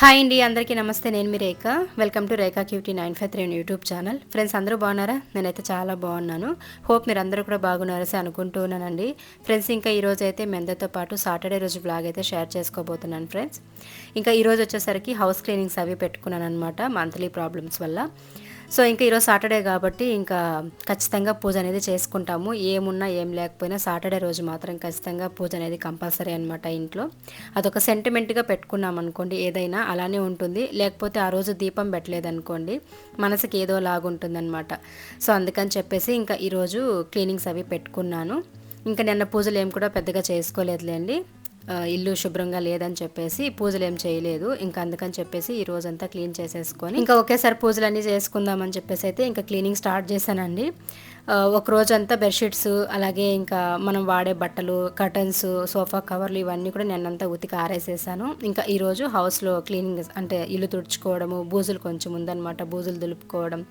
Hi అండి అందరికీ నమస్తే. నేను మీ Rekha. Welcome to Rekha cutie nine five three YouTube channel friends అందరూ బాగున్నారా? నేనైతే చాలా బాగున్నాను. హోప్ మీరు అందరూ కూడా బాగున్నారసి అనుకుంటున్నానండి. ఫ్రెండ్స్ ఇంకా ఈరోజు అయితే మెందతో పాటు సాటర్డే రోజు బ్లాగ్ అయితే షేర్ చేసుకోబోతున్నాను ఫ్రెండ్స్ ఇంకా ఈరోజు వచ్చేసరికి హౌస్ క్లీనింగ్స్ అవి పెట్టుకున్నాను అనమాట మంత్లీ ప్రాబ్లమ్స్ వల్ల. సో ఇంకా ఈరోజు సాటర్డే కాబట్టి ఇంకా ఖచ్చితంగా పూజ అనేది చేసుకుంటాము. ఏమున్నా ఏం లేకపోయినా సాటర్డే రోజు మాత్రం ఖచ్చితంగా పూజ అనేది కంపల్సరీ అనమాట ఇంట్లో. అదొక సెంటిమెంట్గా పెట్టుకున్నాం అనుకోండి ఏదైనా అలానే ఉంటుంది. లేకపోతే ఆ రోజు దీపం పెట్టలేదనుకోండి మనసుకి ఏదో లాగుంటుందన్నమాట. సో అందుకని చెప్పేసి ఇంకా ఈరోజు క్లీనింగ్స్ అవి పెట్టుకున్నాను. ఇంకా నిన్న పూజలు ఏం కూడా పెద్దగా చేసుకోలేదులేండి. ఇల్లు శుభ్రంగా లేదని చెప్పేసి పూజలు ఏం చేయలేదు. ఇంకా అందుకని చెప్పేసి ఈ రోజంతా క్లీన్ చేసేసుకొని ఇంకా ఒకేసారి పూజలు అన్నీ చేసుకుందామని చెప్పేసి అయితే ఇంకా క్లీనింగ్ స్టార్ట్ చేశానండి. ఒక రోజంతా బెడ్షీట్స్ అలాగే ఇంకా మనం వాడే బట్టలు కర్టన్స్ సోఫా కవర్లు ఇవన్నీ కూడా నిన్నంతా ఉతికి ఆరేసేసాను. ఇంకా ఈరోజు హౌస్లో క్లీనింగ్ అంటే ఇల్లు తుడుచుకోవడము బూజులు కొంచెం ఉందన్నమాట బూజులు దులుపుకోవడం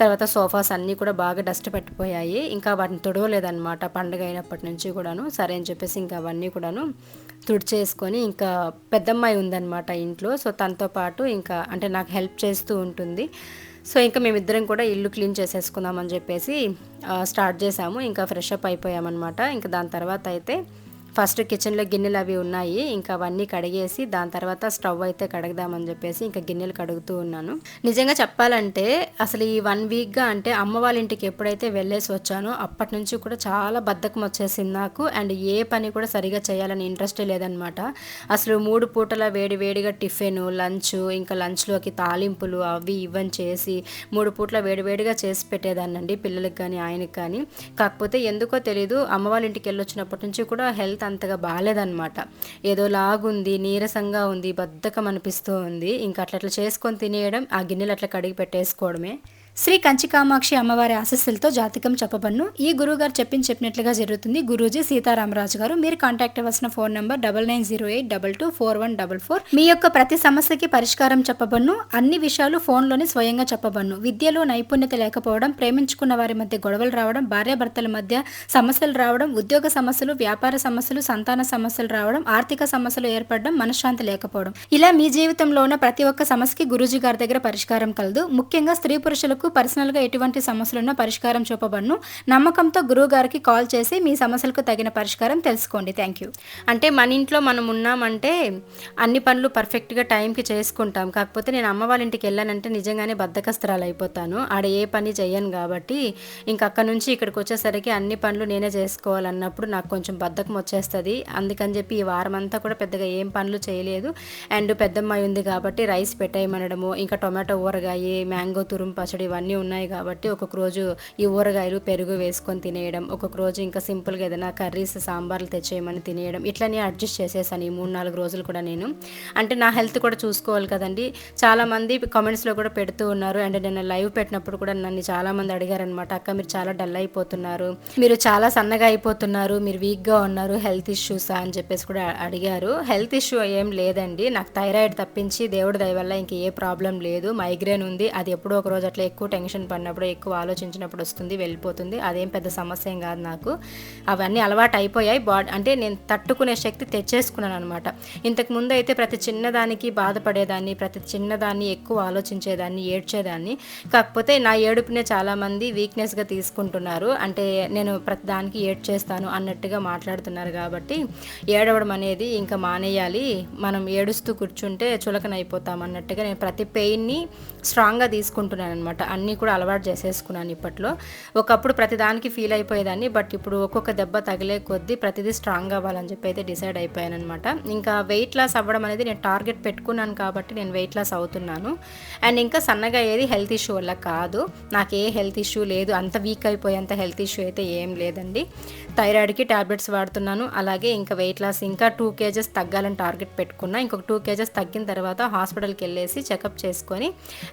తర్వాత సోఫాస్ అన్నీ కూడా బాగా డస్ట్ పెట్టిపోయాయి. ఇంకా వాటిని తుడవలేదన్నమాట. పండుగ అయినప్పటి నుంచి కూడాను. సరే అని చెప్పేసి ఇంకా అవన్నీ కూడాను తుడిచేసుకొని ఇంకా పెద్దమ్మాయి ఉందన్నమాట ఇంట్లో. సో తనతో పాటు ఇంకా అంటే నాకు హెల్ప్ చేస్తూ ఉంటుంది. సో ఇంకా మేమిద్దరం కూడా ఇల్లు క్లీన్ చేసేసుకుందామని చెప్పేసి స్టార్ట్ చేసాము. ఇంకా ఫ్రెష్ అప్ అయిపోయామన్నమాట. ఇంకా దాని తర్వాత అయితే ఫస్ట్ కిచెన్లో గిన్నెలు అవి ఉన్నాయి. ఇంకా అవన్నీ కడిగేసి దాని తర్వాత స్టవ్ అయితే కడగదామని చెప్పేసి ఇంకా గిన్నెలు కడుగుతూ ఉన్నాను. నిజంగా చెప్పాలంటే అసలు ఈ వన్ వీక్గా అంటే అమ్మ వాళ్ళ ఇంటికి ఎప్పుడైతే వెళ్ళేసి వచ్చానో అప్పటి నుంచి కూడా చాలా బద్ధకం వచ్చేసింది నాకు. అండ్ ఏ పని కూడా సరిగా చేయాలని ఇంట్రెస్టే లేదనమాట. అసలు మూడు పూటల వేడి వేడిగా టిఫిన్ లంచ్ ఇంకా లంచ్లోకి తాలింపులు అవి ఇవని చేసి మూడు పూట్ల వేడివేడిగా చేసి పెట్టేదాన్నండి పిల్లలకి కానీ ఆయనకి కానీ. కాకపోతే ఎందుకో తెలీదు అమ్మ వాళ్ళ ఇంటికి వెళ్ళొచ్చినప్పటి నుంచి కూడా హెల్త్ అంతగా బాగాలేదన్నమాట ఏదో లాగుంది నీరసంగా ఉంది బద్ధకం అనిపిస్తూ ఉంది. ఇంకా అట్లా అట్లా చేసుకొని తినేయడం ఆ గిన్నెలు అట్లా కడిగి పెట్టేసుకోవడమే. శ్రీ కంచికామాక్షి అమ్మవారి ఆశస్సులతో జాతకం చెప్పబన్ను ఈ గురువుగారు చెప్పింది చెప్పినట్లుగా జరుగుతుంది. గురూజీ సీతారామరాజు గారు మీరు కాంటాక్ట్ అవ్వాల్సిన phone number double nine zero eight double two four one double four. మీ యొక్క ప్రతి సమస్యకి పరిష్కారం చెప్పబన్ను అన్ని విషయాలు ఫోన్లోనే స్వయంగా చెప్పబన్ను విద్యలో నైపుణ్యత లేకపోవడం ప్రేమించుకున్న వారి మధ్య గొడవలు రావడం భార్యాభర్తల మధ్య సమస్యలు రావడం ఉద్యోగ సమస్యలు వ్యాపార సమస్యలు సంతాన సమస్యలు రావడం ఆర్థిక సమస్యలు ఏర్పడడం మనశ్శాంతి లేకపోవడం. ఇలా మీ జీవితంలో ఉన్న ప్రతి ఒక్క సమస్యకి గురూజీ గారి దగ్గర పరిష్కారం కలదు. ముఖ్యంగా స్త్రీ పురుషులకు పర్సనల్గా ఎటువంటి సమస్యలున్నా పరిష్కారం చూపబడును. నమ్మకంతో గురువు గారికి కాల్ చేసి మీ సమస్యలకు తగిన పరిష్కారం తెలుసుకోండి. Thank you. అంటే మన ఇంట్లో మనం ఉన్నామంటే అన్ని పనులు పర్ఫెక్ట్గా టైంకి చేసుకుంటాం. కాకపోతే నేను అమ్మ వాళ్ళ ఇంటికి వెళ్ళానంటే నిజంగానే బద్దకస్త్రాలు అయిపోతాను. ఆడ ఏ పని చేయను కాబట్టి ఇంక అక్కడ నుంచి ఇక్కడికి వచ్చేసరికి అన్ని పనులు నేనే చేసుకోవాలన్నప్పుడు నాకు కొంచెం బద్ధకం వచ్చేస్తుంది. అందుకని చెప్పి ఈ వారం అంతా కూడా పెద్దగా ఏం పనులు చేయలేదు. అండ్ పెద్దమ్మాయి ఉంది కాబట్టి రైస్ పెట్టేయమనడము ఇంకా టొమాటో ఊరగాయ మ్యాంగో తురుము పచ్చడి ఇవన్నీ ఉన్నాయి కాబట్టి ఒక్కొక్క రోజు ఈ ఊరగాయలు పెరుగు వేసుకొని తినేయడం ఒక్కొక్క రోజు ఇంకా సింపుల్గా ఏదైనా కర్రీస్ సాంబార్లు తెచ్చేయమని తినేయడం ఇట్లనే అడ్జస్ట్ చేసేసాను ఈ మూడు నాలుగు రోజులు కూడా నేను. అంటే నా హెల్త్ కూడా చూసుకోవాలి కదండి. చాలామంది కామెంట్స్లో కూడా పెడుతూ ఉన్నారు. అండ్ నేను లైవ్ పెట్టినప్పుడు కూడా నన్ను చాలామంది అడిగారనమాట అక్క మీరు చాలా డల్ అయిపోతున్నారు. మీరు చాలా సన్నగా అయిపోతున్నారు. మీరు వీక్గా ఉన్నారు. హెల్త్ ఇష్యూసా? అని చెప్పేసి కూడా అడిగారు. హెల్త్ ఇష్యూ ఏం లేదండి. నాకు థైరాయిడ్ తప్పించి దేవుడి దయ వల్ల ఇంక ఏ ప్రాబ్లం లేదు. మైగ్రేన్ ఉంది. అది ఎప్పుడో ఒక రోజు అట్లా ఎక్కువ టెన్షన్ పడినప్పుడు ఎక్కువ ఆలోచించినప్పుడు వస్తుంది వెళ్ళిపోతుంది. అదేం పెద్ద సమస్య ఏం కాదు నాకు. అవన్నీ అలవాటు అయిపోయాయి. బాడీ అంటే నేను తట్టుకునే శక్తి తెచ్చేసుకున్నాను అనమాట ఇంతకు ముందు అయితే ప్రతి చిన్నదానికి బాధపడేదాన్ని ప్రతి చిన్నదాన్ని ఎక్కువ ఆలోచించేదాన్ని ఏడ్చేదాన్ని. కాకపోతే నా ఏడుపునే చాలామంది వీక్నెస్గా తీసుకుంటున్నారు. అంటే నేను ప్రతి దానికి ఏడ్చేస్తాను అన్నట్టుగా మాట్లాడుతున్నారు కాబట్టి ఏడవడం అనేది ఇంకా మానేయాలి. మనం ఏడుస్తూ కూర్చుంటే చులకన అయిపోతాం అన్నట్టుగా నేను ప్రతి పెయిన్ని స్ట్రాంగ్గా తీసుకుంటున్నాను అనమాట అన్నీ కూడా అలవాటు చేసేసుకున్నాను ఇప్పట్లో. ఒకప్పుడు ప్రతిదానికి ఫీల్ అయిపోయేదాన్ని బట్ ఇప్పుడు ఒక్కొక్క దెబ్బ తగిలే కొద్దీ ప్రతిదీ స్ట్రాంగ్ అవ్వాలని చెప్పి అయితే డిసైడ్ అయిపోయాను అనమాట ఇంకా వెయిట్ లాస్ అవ్వడం అనేది నేను టార్గెట్ పెట్టుకున్నాను కాబట్టి నేను వెయిట్ లాస్ అవుతున్నాను. అండ్ ఇంకా సన్నగా ఏది హెల్త్ ఇష్యూ వల్ల కాదు. నాకు ఏ హెల్త్ ఇష్యూ లేదు. అంత వీక్ అయిపోయేంత హెల్త్ ఇష్యూ అయితే ఏం లేదండి. థైరాయిడ్కి టాబ్లెట్స్ వాడుతున్నాను. అలాగే ఇంకా వెయిట్ లాస్ ఇంకా టూ కేజెస్ తగ్గాలని టార్గెట్ పెట్టుకున్నా. ఇంకొక టూ కేజెస్ తగ్గిన తర్వాత హాస్పిటల్కి వెళ్ళేసి చెకప్ చేసుకొని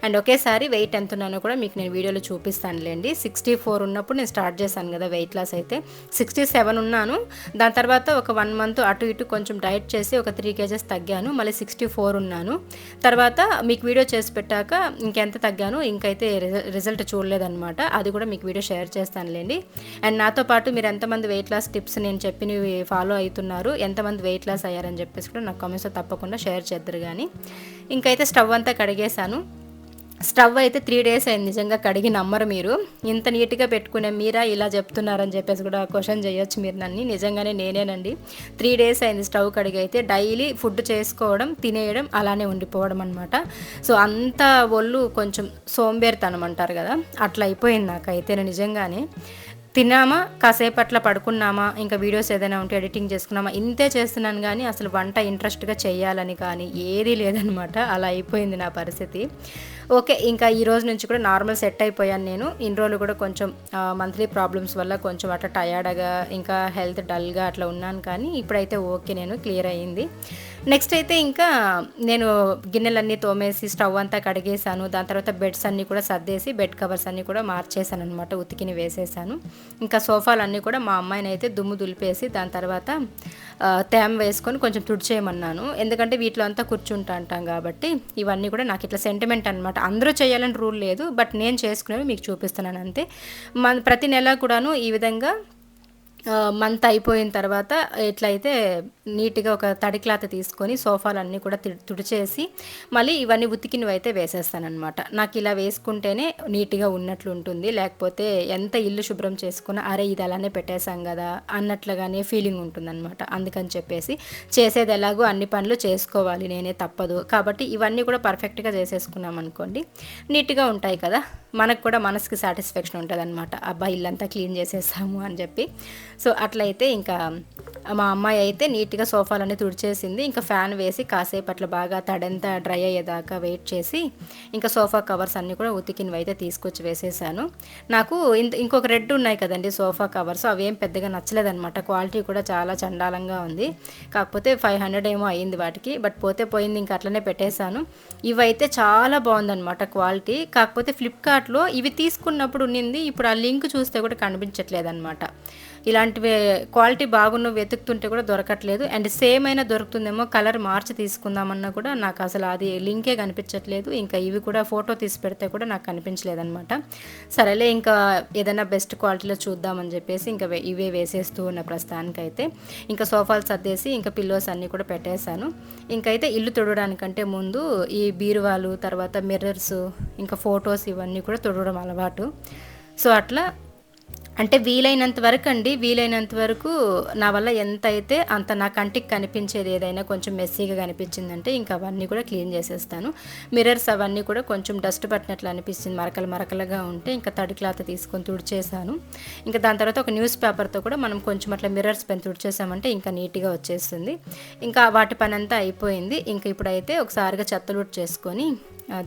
అండ్ ఒకేసారి వెయిట్ ఎంత ఉన్నానో కూడా కూడా మీకు నేను వీడియోలో చూపిస్తానులేండి. సిక్స్టీ ఫోర్ ఉన్నప్పుడు నేను స్టార్ట్ చేశాను కదా వెయిట్ లాస్ అయితే. సిక్స్టీ సెవెన్ ఉన్నాను. దాని తర్వాత ఒక వన్ మంత్ అటు ఇటు కొంచెం డైట్ చేసి ఒక త్రీ కేజెస్ తగ్గాను. మళ్ళీ సిక్స్టీ ఫోర్ ఉన్నాను. తర్వాత మీకు వీడియో చేసి పెట్టాక ఇంకెంత తగ్గాను? ఇంకైతే రిజల్ట్ చూడలేదన్నమాట. అది కూడా మీకు వీడియో షేర్ చేస్తానులేండి. అండ్ నాతో పాటు మీరు ఎంతమంది వెయిట్ లాస్ టిప్స్ నేను చెప్పినవి ఫాలో అవుతున్నారు? ఎంతమంది వెయిట్ లాస్ అయ్యారని చెప్పేసి కూడా నాకు కామెంట్స్లో తప్పకుండా షేర్ చేద్దరు కానీ ఇంకైతే స్టవ్ అంతా కడిగేశాను. స్టవ్ అయితే త్రీ డేస్ అయింది నిజంగా కడిగి నమ్మరు మీరు. ఇంత నీట్గా పెట్టుకునే మీరా ఇలా చెప్తున్నారని చెప్పేసి కూడా క్వశ్చన్ చేయొచ్చు మీరు నన్ను. నిజంగానే నేనేనండి. త్రీ డేస్ అయింది స్టవ్ కడిగి అయితే డైలీ ఫుడ్ చేసుకోవడం తినేయడం అలానే ఉండిపోవడం అనమాట సో అంత ఒళ్ళు కొంచెం సోంబేరితనం అంటారు కదా అట్లా అయిపోయింది నాకైతే నిజంగానే. తిన్నామా? కాసేపు అట్లా పడుకున్నామా? ఇంకా వీడియోస్ ఏదైనా ఉంటే ఎడిటింగ్ చేసుకున్నామా? ఇంతే చేస్తున్నాను కానీ అసలు వంట ఇంట్రెస్ట్గా చేయాలని కానీ ఏదీ లేదనమాట అలా అయిపోయింది నా పరిస్థితి. ఓకే ఇంకా ఈ రోజు నుంచి కూడా నార్మల్ సెట్ అయిపోయాను నేను. ఇన్ని రోజులు కూడా కొంచెం మంత్లీ ప్రాబ్లమ్స్ వల్ల కొంచెం అట్లా టయర్డ్గా ఇంకా హెల్త్ డల్గా అట్లా ఉన్నాను కానీ ఇప్పుడైతే ఓకే నేను క్లియర్ అయ్యింది. నెక్స్ట్ అయితే ఇంకా నేను గిన్నెలన్నీ తోమేసి స్టవ్ అంతా కడిగేసాను దాని తర్వాత బెడ్స్ అన్నీ కూడా సర్దేసి బెడ్ కవర్స్ అన్నీ కూడా మార్చేసాను అనమాట ఉతికిని వేసేసాను ఇంకా సోఫాలన్నీ కూడా మా అమ్మాయిని అయితే దుమ్ము దులిపేసి దాని తర్వాత తేమ వేసుకొని కొంచెం తుడిచేయమన్నాను. ఎందుకంటే వీటిలో అంతా కూర్చుంటా అంటాం కాబట్టి ఇవన్నీ కూడా నాకు ఇట్లా సెంటిమెంట్ అనమాట అందరూ చేయాలని రూల్ లేదు బట్ నేను చేసుకునేవి మీకు చూపిస్తున్నాను అంతే. మన ప్రతి నెల కూడాను ఈ విధంగా మంత్ అయిపోయిన తర్వాత ఎట్లయితే నీట్గా ఒక తడి క్లాత్ తీసుకొని సోఫాలన్నీ కూడా తుడిచేసి మళ్ళీ ఇవన్నీ ఉతికినవి అయితే వేసేస్తానమాట నాకు ఇలా వేసుకుంటేనే నీట్గా ఉన్నట్లు ఉంటుంది లేకపోతే ఎంత ఇల్లు శుభ్రం చేసుకున్నా అరే ఇది అలానే పెట్టేశాం కదా అన్నట్లుగానే ఫీలింగ్ ఉంటుందన్నమాట. అందుకని చెప్పేసి చేసేది ఎలాగో అన్ని పనులు చేసుకోవాలి నేనే తప్పదు. కాబట్టి ఇవన్నీ కూడా పర్ఫెక్ట్గా చేసేసుకున్నాం అనుకోండి నీట్గా ఉంటాయి కదా. మనకు కూడా మనసుకి సాటిస్ఫాక్షన్ ఉంటుంది అనమాట అబ్బా ఇల్లంతా క్లీన్ చేసేసాము అని చెప్పి. సో అట్లయితే ఇంకా మా అమ్మాయి అయితే నీట్ నీట్గా సోఫాలన్నీ తుడిచేసింది. ఇంకా ఫ్యాన్ వేసి కాసేపు అట్లా బాగా తడంతా డ్రై అయ్యేదాకా వెయిట్ చేసి ఇంకా సోఫా కవర్స్ అన్నీ కూడా ఉతికినవి అయితే తీసుకొచ్చి వేసేసాను. నాకు ఇంకొక రెడ్ ఉన్నాయి కదండి సోఫా కవర్స్ అవేం పెద్దగా నచ్చలేదన్నమాట. క్వాలిటీ కూడా చాలా చండాలంగా ఉంది. కాకపోతే ఫైవ్ హండ్రెడ్ ఏమో అయింది వాటికి. బట్ పోతే పోయింది ఇంకా అట్లనే పెట్టేశాను. ఇవైతే చాలా బాగుందన్నమాట క్వాలిటీ. కాకపోతే ఫ్లిప్కార్ట్లో ఇవి తీసుకున్నప్పుడు ఉన్నింది ఇప్పుడు ఆ లింక్ చూస్తే కూడా కనిపించట్లేదు అనమాట ఇలాంటివి క్వాలిటీ బాగున్నవి వెతుకుతుంటే కూడా దొరకట్లేదు. అండ్ సేమ్ అయినా దొరుకుతుందేమో కలర్ మార్చి తీసుకుందామన్నా కూడా నాకు అసలు అది లింకే కనిపించట్లేదు. ఇంకా ఇవి కూడా ఫోటో తీసి పెడితే కూడా నాకు కనిపించలేదు అనమాట సరేలే ఇంకా ఏదైనా బెస్ట్ క్వాలిటీలో చూద్దామని చెప్పేసి ఇంకా ఇవే వేసేస్తూ ఉన్న ప్రస్తుతానికైతే ఇంకా సోఫాలు సర్దేసి ఇంకా పిల్లోస్ అన్నీ కూడా పెట్టేశాను. ఇంకైతే ఇల్లు తుడవడానికంటే ముందు ఈ బీరువాలు తర్వాత మిర్రర్స్ ఇంకా ఫొటోస్ ఇవన్నీ కూడా తుడవడం అలవాటు. సో అట్లా అంటే వీలైనంత వరకు అండి వీలైనంత వరకు నా వల్ల ఎంత అయితే అంత నా కంటికి కనిపించేది ఏదైనా కొంచెం మెస్సీగా కనిపించిందంటే ఇంకా అవన్నీ కూడా క్లీన్ చేసేస్తాను. మిర్రర్స్ అవన్నీ కూడా కొంచెం డస్ట్ పట్టినట్లు అనిపిస్తుంది మరకలు మరకలుగా ఉంటే ఇంకా తడి క్లాత్ తీసుకొని తుడిచేసాను ఇంకా దాని తర్వాత ఒక న్యూస్ పేపర్తో కూడా మనం కొంచెం అట్లా మిర్రర్స్ పైన తుడిచేసామంటే ఇంకా నీట్గా వచ్చేస్తుంది. ఇంకా వాటి పని అంతా అయిపోయింది. ఇంకా ఇప్పుడైతే ఒకసారిగా చెత్తలుట్ చేసుకొని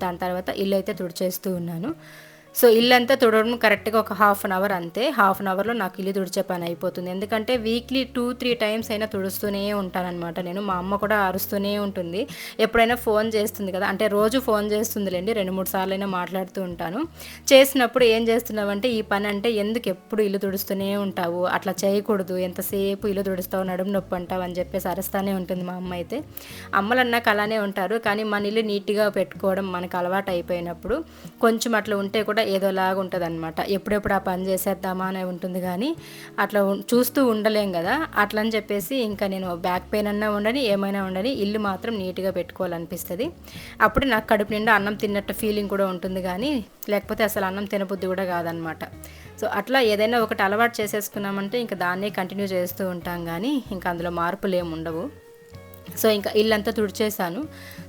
దాని తర్వాత ఇల్లు అయితే తుడిచేస్తూ ఉన్నాను. సో ఇల్లంతా తుడవడం కరెక్ట్గా ఒక హాఫ్ అన్ అవర్ అంతే. హాఫ్ అన్ అవర్లో నాకు ఇల్లు తుడిచే పని అయిపోతుంది. ఎందుకంటే వీక్లీ టూ త్రీ టైమ్స్ అయినా తుడుస్తూనే ఉంటానన్నమాట నేను. మా అమ్మ కూడా అరుస్తూనే ఉంటుంది. ఎప్పుడైనా ఫోన్ చేస్తుంది కదా అంటే రోజు ఫోన్ చేస్తుందిలేండి రెండు మూడు సార్లు అయినా మాట్లాడుతూ ఉంటాను. చేసినప్పుడు ఏం చేస్తున్నావంటే ఈ పని అంటే ఎందుకు ఎప్పుడు ఇల్లు తుడుస్తూనే ఉంటావు? అట్లా చేయకూడదు ఎంతసేపు ఇల్లు తుడుస్తావు నడుము నొప్పి అంటావు అని చెప్పేసి అరుస్తూనే ఉంటుంది మా అమ్మ అయితే. అమ్మలు అన్నాక అలానే ఉంటారు. కానీ మన ఇల్లు నీట్గా పెట్టుకోవడం మనకు అలవాటు అయిపోయినప్పుడు కొంచెం అట్లా ఉంటే కూడా ఏదోలాగా ఉంటుంది అనమాట ఎప్పుడెప్పుడు ఆ పని చేసేద్దామా అనే ఉంటుంది కానీ అట్లా చూస్తూ ఉండలేం కదా. అట్లా అని చెప్పేసి ఇంకా నేను బ్యాక్ పెయిన్ అన్నా ఉండని ఏమైనా ఉండని ఇల్లు మాత్రం నీట్గా పెట్టుకోవాలనిపిస్తుంది. అప్పుడు నాకు కడుపు నిండా అన్నం తిన్నట్టు ఫీలింగ్ కూడా ఉంటుంది కానీ లేకపోతే అసలు అన్నం తినబుద్ధి కూడా కాదనమాట సో అట్లా ఏదైనా ఒకటి అలవాటు చేసేసుకున్నామంటే ఇంకా దాన్నే కంటిన్యూ చేస్తూ ఉంటాం కానీ ఇంకా అందులో మార్పులు ఏమి ఉండవు. సో ఇంకా ఇల్లంతా తుడిచేసాను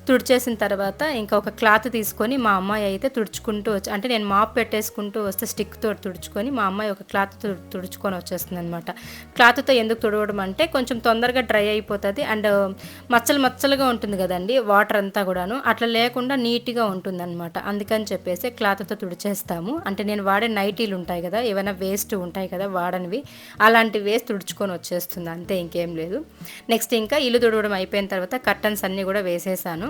తుడిచేసిన తర్వాత ఇంకా ఒక క్లాత్ తీసుకొని మా అమ్మాయి అయితే తుడుచుకుంటూ వచ్చి అంటే నేను మాప్ పెట్టేసుకుంటూ వస్తే స్టిక్తో తుడుచుకొని మా అమ్మాయి ఒక క్లాత్ తుడుచుకొని వచ్చేస్తుంది అనమాట క్లాత్తో ఎందుకు తుడవడం అంటే కొంచెం తొందరగా డ్రై అయిపోతుంది అండ్ మచ్చలు మచ్చలుగా ఉంటుంది కదండి వాటర్ అంతా కూడాను. అట్లా లేకుండా నీట్గా ఉంటుంది అనమాట అందుకని చెప్పేసి క్లాత్తో తుడిచేస్తాము. అంటే నేను వాడే నైటీలు ఉంటాయి కదా ఏమైనా వేస్ట్ ఉంటాయి కదా వాడనివి అలాంటి వేస్ట్ తుడుచుకొని వచ్చేస్తుంది. అంతే ఇంకేం లేదు. నెక్స్ట్ ఇంకా ఇల్లు తుడవడం అయిపోయిన తర్వాత కర్టన్స్ అన్నీ కూడా వేసేసాను.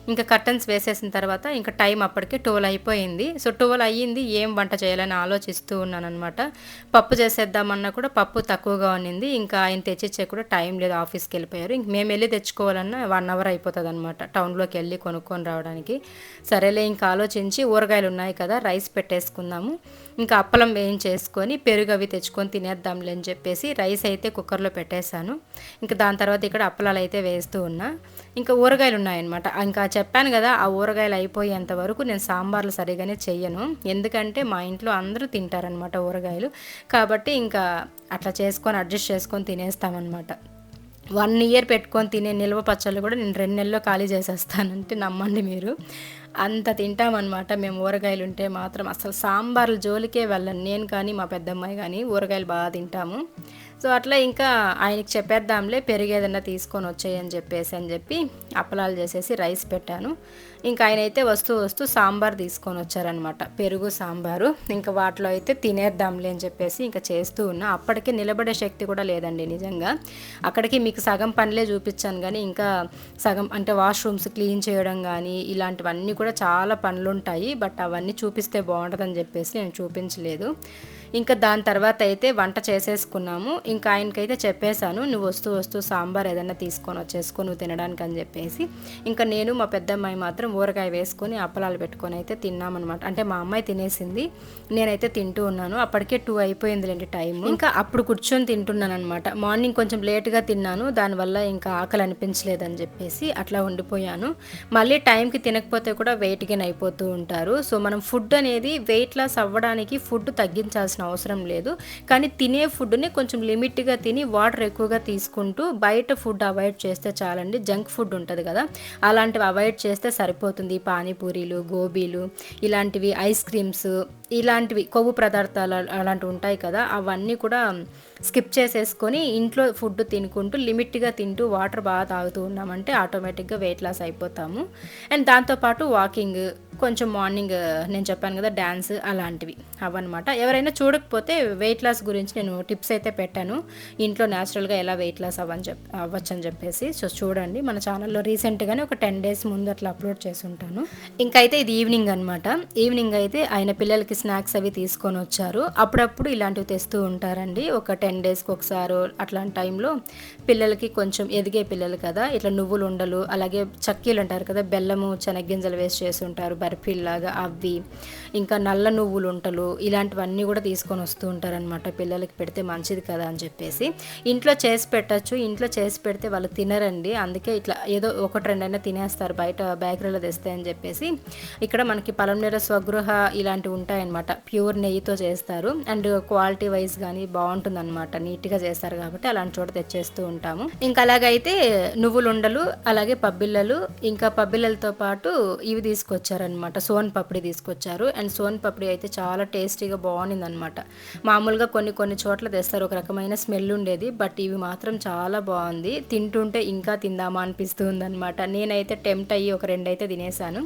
ఇంకా కర్టన్స్ వేసేసిన తర్వాత ఇంకా టైం అప్పటికే ట్వెల్వ్ అయిపోయింది. సో ట్వెల్వ్ అయ్యింది ఏం వంట చేయాలని ఆలోచిస్తూ ఉన్నాను అనమాట పప్పు చేసేద్దామన్నా కూడా పప్పు తక్కువగా ఉన్నింది. ఇంకా ఆయన తెచ్చిచ్చే కూడా టైం లేదు ఆఫీస్కి వెళ్ళిపోయారు. ఇంక మేము వెళ్ళి తెచ్చుకోవాలన్నా వన్ అవర్ అయిపోతుంది అనమాట టౌన్లోకి వెళ్ళి కొనుక్కొని రావడానికి. సరేలే ఇంకా ఆలోచించి ఊరగాయలు ఉన్నాయి కదా రైస్ పెట్టేసుకుందాము. ఇంకా అప్పలం వేయించేసుకొని పెరుగు అవి తెచ్చుకొని తినేద్దాంలే అని చెప్పేసి రైస్ అయితే కుక్కర్లో పెట్టేశాను. ఇంకా దాని తర్వాత ఇక్కడ అప్పలాలు అయితే వేస్తూ ఉన్నా. ఇంకా ఊరగాయలు ఉన్నాయన్నమాట. ఇంకా చెప్పాను కదా ఆ ఊరగాయలు అయిపోయేంత వరకు నేను సాంబార్లు సరిగానే చెయ్యను. ఎందుకంటే మా ఇంట్లో అందరూ తింటారనమాట ఊరగాయలు. కాబట్టి ఇంకా అట్లా చేసుకొని అడ్జస్ట్ చేసుకొని తినేస్తామన్నమాట. వన్ ఇయర్ పెట్టుకొని తినే నిల్వ పచ్చళ్ళు కూడా నేను రెండు నెలల్లో ఖాళీ చేసేస్తానంటే నమ్మండి మీరు. అంత తింటామన్నమాట మేము ఊరగాయలు ఉంటే మాత్రం. అసలు సాంబార్లు జోలికే వెళ్ళను. నేను కానీ మా పెద్దమ్మాయి కానీ ఊరగాయలు బాగా తింటాము. సో అట్లా ఇంకా ఆయనకి చెప్పేద్దాంలే పెరుగు ఏదన్నా తీసుకొని వచ్చాయని చెప్పేసి అని చెప్పి అప్పలాలు చేసేసి రైస్ పెట్టాను. ఇంకా ఆయన అయితే వస్తూ వస్తూ సాంబార్ తీసుకొని వచ్చారనమాట పెరుగు సాంబారు ఇంకా వాటిలో అయితే తినేద్దాంలే అని చెప్పేసి ఇంకా చేస్తూ ఉన్నా. అప్పటికే నిలబడే శక్తి కూడా లేదండి నిజంగా. అక్కడికి మీకు సగం పనులే చూపించాను కానీ ఇంకా సగం అంటే వాష్రూమ్స్ క్లీన్ చేయడం కానీ ఇలాంటివన్నీ కూడా చాలా పనులుంటాయి. బట్ అవన్నీ చూపిస్తే బాగుంటుందని చెప్పేసి నేను చూపించలేదు. ఇంకా దాని తర్వాత అయితే వంట చేసేసుకున్నాము. ఇంకా ఆయనకైతే చెప్పేశాను నువ్వు వస్తూ వస్తూ సాంబార్ ఏదైనా తీసుకొని వచ్చేసుకో నువ్వు తినడానికి అని చెప్పేసి. ఇంకా నేను మా పెద్దమ్మాయి మాత్రం ఊరగాయ వేసుకొని అప్పలాలు పెట్టుకొని అయితే తిన్నామన్నమాట. అంటే మా అమ్మాయి తినేసింది నేనైతే తింటూ ఉన్నాను. అప్పటికే టూ అయిపోయిందిలేండి టైం ఇంకా అప్పుడు కూర్చొని తింటున్నాను అనమాట మార్నింగ్ కొంచెం లేట్గా తిన్నాను దానివల్ల ఇంకా ఆకలి అనిపించలేదని చెప్పేసి అట్లా ఉండిపోయాను. మళ్ళీ టైంకి తినకపోతే కూడా వెయిట్ గెయిన్ అయిపోతూ ఉంటారు. సో మనం ఫుడ్ అనేది వెయిట్ లాస్ అవ్వడానికి ఫుడ్ తగ్గించాల్సిన అవసరం లేదు. కానీ తినే ఫుడ్ని కొంచెం లిమిట్ లిమిట్గా తిని వాటర్ ఎక్కువగా తీసుకుంటూ బయట ఫుడ్ అవాయిడ్ చేస్తే చాలండి. జంక్ ఫుడ్ ఉంటుంది కదా. అలాంటివి అవాయిడ్ చేస్తే సరిపోతుంది. పానీపూరీలు గోబీలు ఇలాంటివి ఐస్ క్రీమ్స్ ఇలాంటివి కొవ్వు పదార్థాలు అలాంటివి ఉంటాయి కదా. అవన్నీ కూడా స్కిప్ చేసేసుకొని ఇంట్లో ఫుడ్ తినుకుంటూ లిమిట్గా తింటూ వాటర్ బాగా తాగుతూ ఉన్నామంటే ఆటోమేటిక్గా వెయిట్ లాస్ అయిపోతాము. అండ్ దాంతోపాటు వాకింగ్ కొంచెం మార్నింగ్ నేను చెప్పాను కదా డ్యాన్స్ అలాంటివి అవన్నమాట. ఎవరైనా చూడకపోతే వెయిట్ లాస్ గురించి నేను టిప్స్ అయితే పెట్టాను. ఇంట్లో న్యాచురల్గా ఎలా వెయిట్ లాస్ అవ్వని చెప్ అవ్వచ్చు అని చెప్పేసి. సో చూడండి మన ఛానల్లో రీసెంట్గానే ఒక టెన్ డేస్ ముందు అట్లా అప్లోడ్ చేసి ఉంటాను. ఇంకైతే ఇది ఈవినింగ్ అనమాట ఈవినింగ్ అయితే ఆయన పిల్లలకి స్నాక్స్ అవి తీసుకొని వచ్చారు. అప్పుడప్పుడు ఇలాంటివి తెస్తూ ఉంటారండి. ఒక టెన్ డేస్కి ఒకసారి అట్లాంటి టైంలో పిల్లలకి కొంచెం ఎదిగే పిల్లలు కదా ఇట్లా నువ్వులు ఉండలు అలాగే చక్కీలు అంటారు కదా బెల్లము చెనగ్గింజలు వేసి చేసి ఉంటారు బర్ఫీల్లాగా అవి ఇంకా నల్ల నువ్వులు ఉంటలు ఇలాంటివన్నీ కూడా తీసుకొని వస్తూ ఉంటారనమాట పిల్లలకి పెడితే మంచిది కదా అని చెప్పేసి. ఇంట్లో చేసి పెట్టచ్చు ఇంట్లో చేసి పెడితే వాళ్ళు తినరండి. అందుకే ఇట్లా ఏదో ఒకటి రెండైనా తినేస్తారు బయట బేకరీలో తెస్తే అని చెప్పేసి. ఇక్కడ మనకి పలంనేర స్వగృహ ఇలాంటివి ఉంటాయన్నమాట. ప్యూర్ నెయ్యితో చేస్తారు. అండ్ క్వాలిటీ వైజ్ కానీ బాగుంటుందన్నమాట. నీట్గా చేస్తారు కాబట్టి అలాంటి చోట తెచ్చేస్తూ ఉంటాము. ఇంకా అలాగైతే నువ్వులు ఉండలు అలాగే పబ్బిళ్ళలు ఇంకా పబ్బిళ్ళలతో పాటు ఇవి తీసుకొచ్చారనమాట అనమాట సోన్ పప్పుడి తీసుకొచ్చారు. అండ్ సోన్ పప్పుడి అయితే చాలా టేస్టీగా బాగుంది అనమాట మామూలుగా కొన్ని కొన్ని చోట్ల తెస్తారు. ఒక రకమైన స్మెల్ ఉండేది. బట్ ఇవి మాత్రం చాలా బాగుంది. తింటుంటే ఇంకా తిందామా అనిపిస్తుంది అనమాట నేనైతే టెంప్ట్ అయ్యి ఒక రెండు అయితే తినేసాను.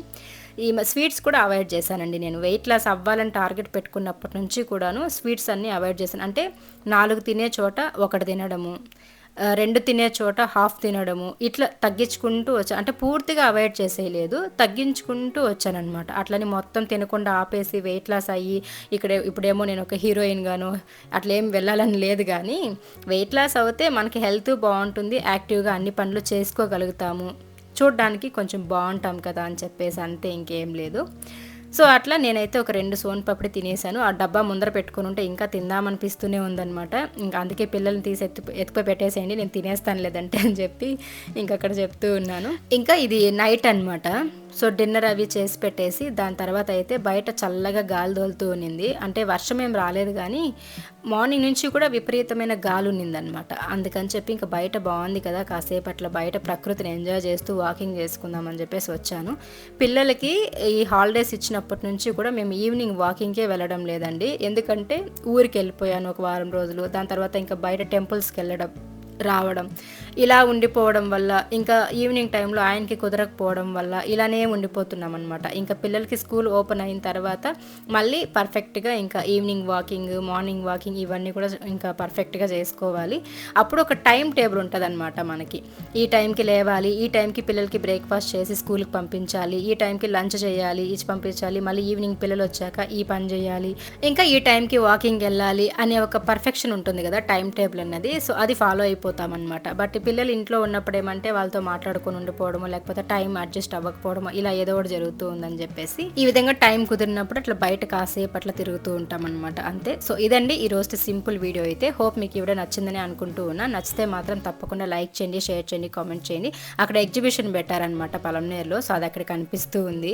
ఈ స్వీట్స్ కూడా అవాయిడ్ చేశానండి నేను. వెయిట్ లాస్ అవ్వాలని టార్గెట్ పెట్టుకున్నప్పటి నుంచి కూడాను స్వీట్స్ అన్నీ అవాయిడ్ చేశాను. అంటే నాలుగు తినే చోట ఒకటి తినడము. రెండు తినే చోట హాఫ్ తినడము. ఇట్లా తగ్గించుకుంటూ వచ్చాను అంటే పూర్తిగా అవాయిడ్ చేసేయలేదు. తగ్గించుకుంటూ వచ్చానమాట అట్లని మొత్తం తినకుండా ఆపేసి వెయిట్ లాస్ అయ్యి ఇక్కడ ఇప్పుడేమో నేను ఒక హీరోయిన్ గాను అట్లా ఏం వెళ్ళాలని లేదు కానీ వెయిట్ లాస్ అవుతే మనకి హెల్త్ బాగుంటుంది. యాక్టివ్గా అన్ని పనులు చేసుకోగలుగుతాము. చూడడానికి కొంచెం బాగుంటాం కదా అని చెప్పేసి అంతే ఇంకేం లేదు. సో అట్లా నేనైతే ఒక రెండు సోన్ పప్పుడి తినేసాను. ఆ డబ్బా ముందర పెట్టుకుని ఉంటే ఇంకా తిందామనిపిస్తూనే ఉందన్నమాట. ఇంకా అందుకే పిల్లల్ని తీసి ఎత్తు ఎత్తుకు పెట్టేసేయండి నేను తినేస్తాను లేదంటే అని చెప్పి ఇంకక్కడ అక్కడ చెప్తూ ఉన్నాను. ఇంకా ఇది నైట్ అన్నమాట. సో డిన్నర్ అవి చేసి పెట్టేసి దాని తర్వాత అయితే బయట చల్లగా గాలి తోలుతూ ఉన్నింది. అంటే వర్షం ఏం రాలేదు కానీ మార్నింగ్ నుంచి కూడా విపరీతమైన గాలి ఉన్నిందనమాట అందుకని చెప్పి ఇంకా బయట బాగుంది కదా కాసేపు అట్లా బయట ప్రకృతిని ఎంజాయ్ చేస్తూ వాకింగ్ చేసుకుందామని చెప్పేసి వచ్చాను. పిల్లలకి ఈ హాలిడేస్ ఇచ్చినప్పటి నుంచి కూడా మేము ఈవినింగ్ వాకింగ్కే వెళ్ళడం లేదండి. ఎందుకంటే ఊరికి వెళ్ళిపోయాను ఒక వారం రోజులు దాని తర్వాత ఇంకా బయట టెంపుల్స్కి వెళ్ళడం రావడం. ఇలా ఉండిపోవడం వల్ల ఇంకా ఈవినింగ్ టైంలో ఆయనకి కుదరకపోవడం వల్ల ఇలానే ఉండిపోతున్నాం అనమాట ఇంకా పిల్లలకి స్కూల్ ఓపెన్ అయిన తర్వాత మళ్ళీ పర్ఫెక్ట్గా ఇంకా ఈవినింగ్ వాకింగ్ మార్నింగ్ వాకింగ్ ఇవన్నీ కూడా ఇంకా పర్ఫెక్ట్గా చేసుకోవాలి. అప్పుడు ఒక టైం టేబుల్ ఉంటుంది అనమాట మనకి. ఈ టైంకి లేవాలి ఈ టైంకి పిల్లలకి బ్రేక్ఫాస్ట్ చేసి స్కూల్కి పంపించాలి ఈ టైంకి లంచ్ చేయాలి ఇచ్చి పంపించాలి మళ్ళీ ఈవినింగ్ పిల్లలు వచ్చాక ఈ పని చేయాలి. ఇంకా ఈ టైంకి వాకింగ్ వెళ్ళాలి అనే ఒక పర్ఫెక్షన్ ఉంటుంది కదా టైం టేబుల్ అన్నది. సో అది ఫాలో అయిపో అనమాట బట్ పిల్లలు ఇంట్లో ఉన్నప్పుడు ఏమంటే వాళ్ళతో మాట్లాడుకొని ఉండిపోవడము లేకపోతే టైం అడ్జస్ట్ అవ్వకపోవడము ఇలా ఏదో ఒకటి జరుగుతూ ఉందని చెప్పేసి ఈ విధంగా టైం కుదిరినప్పుడు అట్లా బయట కాసేపు అట్లా తిరుగుతూ ఉంటాం అనమాట అంతే. సో ఇదండి ఈ రోజు సింపుల్ వీడియో అయితే. హోప్ మీకు ఇవిడ నచ్చిందని అనుకుంటూ ఉన్నా. నచ్చితే మాత్రం తప్పకుండా లైక్ చేయండి షేర్ చేయండి కామెంట్ చేయండి. అక్కడ ఎగ్జిబిషన్ పెట్టారనమాట పలంనేరులో సో అది అక్కడ కనిపిస్తూ ఉంది.